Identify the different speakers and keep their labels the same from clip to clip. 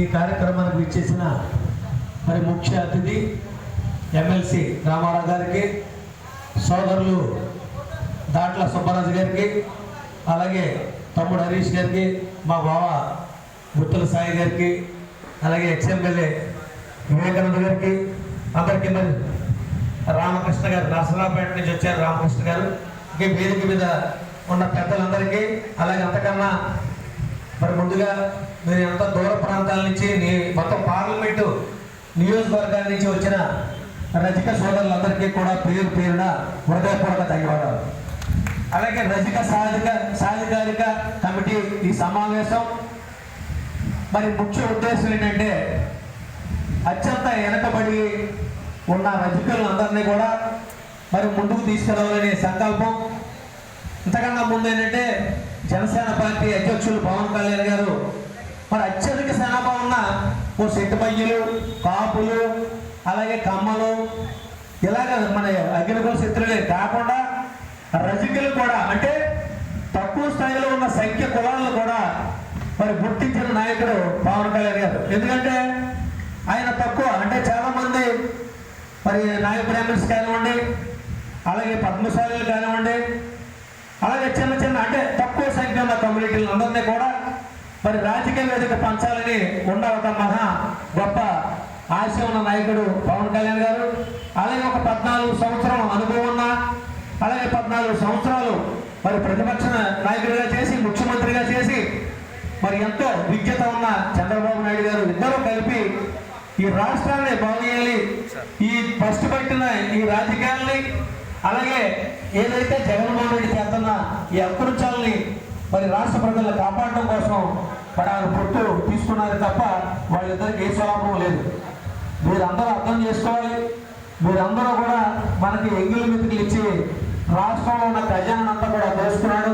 Speaker 1: ఈ కార్యక్రమానికి విచ్చేసిన మరి ముఖ్య అతిథి ఎమ్మెల్సీ రామారావు గారికి సోదరులు దాట్ల సుబ్బరాజు గారికి అలాగే తమ్ముడు హరీష్ గారికి మా బావ గుత్తుల సాయి గారికి అలాగే ఎక్స్ఎమ్మెల్యే వివేకానంద గారికి అందరికీ మరి రామకృష్ణ గారు నరసరావుపేట నుంచి వచ్చారు రామకృష్ణ గారు. ఇంకే వేదిక మీద ఉన్న పెద్దలందరికీ అలాగే అంతకన్నా మరి ముందుగా మీరు ఎంత దూర ప్రాంతాల నుంచి మొత్తం పార్లమెంటు నియోజకవర్గాల నుంచి వచ్చిన రజిక సోదరులందరికీ కూడా పేరు పేరున హృదయపూర్వక ధన్యవాదాలు. అలాగే రజిక సాధిక సాధికారిక కమిటీ ఈ సమావేశం. మరి ముఖ్య ఉద్దేశం ఏంటంటే అత్యంత వెనకబడి ఉన్న రజకులందరినీ కూడా మరి ముందుకు తీసుకెళ్ళాలనే సంకల్పం. ఇంతకన్నా ముందు ఏంటంటే జనసేన పార్టీ అధ్యక్షులు పవన్ కళ్యాణ్ గారు. మరి అత్యధిక జనాభా ఉన్న ఓ సెట్టుమయ్యలు కాపులు అలాగే కమ్మలు ఇలాగ మన అగ్నికుల శత్రులే కాకుండా రజకులు కూడా అంటే తక్కువ స్థాయిలో ఉన్న సంఖ్య కులాలను కూడా మరి గుర్తించిన నాయకుడు పవన్ కళ్యాణ్ గారు. ఎందుకంటే ఆయన తక్కువ అంటే చాలామంది మరి నాయకుడు ఎమ్మెల్సీ కానివ్వండి అలాగే పద్మశాలీలు కానివ్వండి అలాగే చిన్న చిన్న అంటే తక్కువ అందరినీ కూడా మరి రాజకీయ వేదిక పంచాలని ఉన్న ఒక మహా గొప్ప ఆశ ఉన్న నాయకుడు పవన్ కళ్యాణ్ గారు. అలాగే ఒక పద్నాలుగు సంవత్సరం అనుభవం ఉన్న అలాగే పద్నాలుగు సంవత్సరాలు మరి ప్రతిపక్ష నాయకుడిగా చేసి ముఖ్యమంత్రిగా చేసి మరి ఎంతో విజ్ఞత ఉన్న చంద్రబాబు నాయుడు గారు ఇద్దరు కలిపి ఈ రాష్ట్రాన్ని బాగుచేయాలి ఈ ఫస్ట్ పెట్టిన ఈ రాజకీయాల్ని అలాగే ఏదైతే జగన్మోహన్ రెడ్డి చేస్తున్న ఈ అకృత్యాలని మరి రాష్ట్ర ప్రజలను కాపాడడం కోసం మరి ఆయన పొట్టు తీసుకున్నారు తప్ప వాళ్ళిద్దరికి ఏ స్వలాభం లేదు. మీరందరూ అర్థం చేసుకోవాలి. మీరందరూ కూడా మనకి ఎంగిలి మిత్రులు ఇచ్చి రాష్ట్రంలో ఉన్న ఖజానా అంతా కూడా దోసుకున్నాడు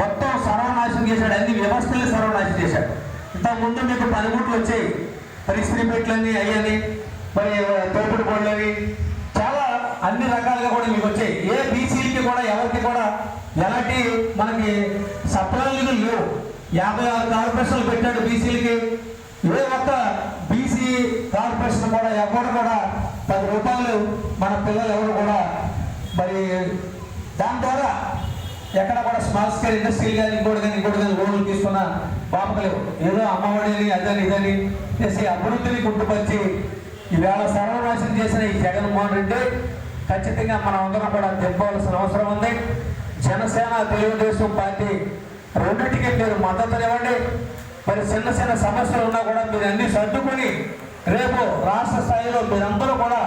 Speaker 1: మొత్తం సర్వనాశనం చేశాడు. అన్ని వ్యవస్థల్ని సర్వనాశనం చేశాడు. ఇంతకుముందు మీకు పనిముట్లు వచ్చాయి. మరి ఇస్త్రీపెట్లని అయ్యని మరి తోపుడు బోళ్ళని చాలా అన్ని రకాలుగా కూడా మీకు వచ్చాయి. ఏ బీసీకి కూడా ఎవరికి కూడా ఎలాంటి మనకి సప్లైలు లేవు. యాభై ఆరు కార్పొరేషన్లు పెట్టాడు బీసీలకి. ఏ ఒక్క బీసీ కార్పొరేషన్ కూడా ఎవరు కూడా పది రూపాయలు మన పిల్లలు ఎవరు కూడా మరి దాని ద్వారా ఎక్కడ కూడా స్మాల్ స్కేల్ ఇండస్ట్రీలు కానీ ఇంకోటి కానీ ఇంకోటి కానీ లోన్లు తీసుకున్న పాపకలేవు ఏదో అమ్మఒడిని అదని ఇదని చేసి అభివృద్ధిని గుర్తుపరిచి ఈవేళ సర్వనాశనం చేసిన ఈ జగన్మోహన్ రెడ్డి ఖచ్చితంగా మనం అందరం కూడా తెప్పవలసిన అవసరం ఉంది. జనసేన తెలుగుదేశం పార్టీ రెండింటికి మీరు మద్దతునివ్వండి మరి చిన్న చిన్న సమస్యలు ఉన్నా కూడా మీరు అన్ని సర్దుకొని రేపు రాష్ట్ర స్థాయిలో మీరందరూ కూడా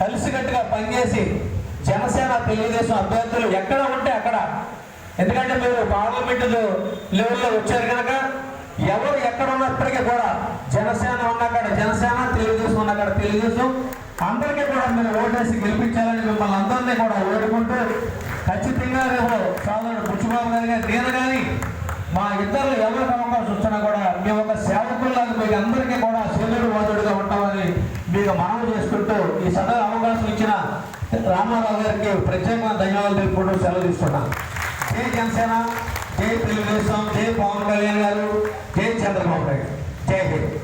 Speaker 1: కలిసికట్టుగా పనిచేసి జనసేన తెలుగుదేశం అభ్యర్థులు ఎక్కడ ఉంటే అక్కడ. ఎందుకంటే మీరు పార్లమెంటు లెవెల్లో వచ్చారు కనుక ఎవరు ఎక్కడ ఉన్నప్పటికీ కూడా జనసేన ఉన్నక్కడ జనసేన తెలుగుదేశం ఉన్నక్కడ తెలుగుదేశం. అందరికీ కూడా మీరు ఓటేసి గెలిపించాలని మిమ్మల్ని అందరినీ కూడా ఓడుకుంటూ ఖచ్చితంగా రేపు సోదరుడు బుచ్చిబాబు గారు కానీ నేను కానీ మా ఇద్దరు ఎవరికి అవకాశం వచ్చినా కూడా మేము ఒక సేవకుల్లాగా మీకు అందరికీ కూడా శల్యుడు వాదుడుగా ఉంటామని మీకు మనవి చేసుకుంటూ ఈ సదరు అవకాశం ఇచ్చిన రామారావు గారికి ప్రత్యేకంగా ధన్యవాదాలు తెలుపుకుంటూ సెలవు తీసుకున్నాను జై జనసేన జై తెలుగుదేశం జై పవన్ కళ్యాణ్ గారు జై చంద్రబాబు నాయుడు. జై హింద్.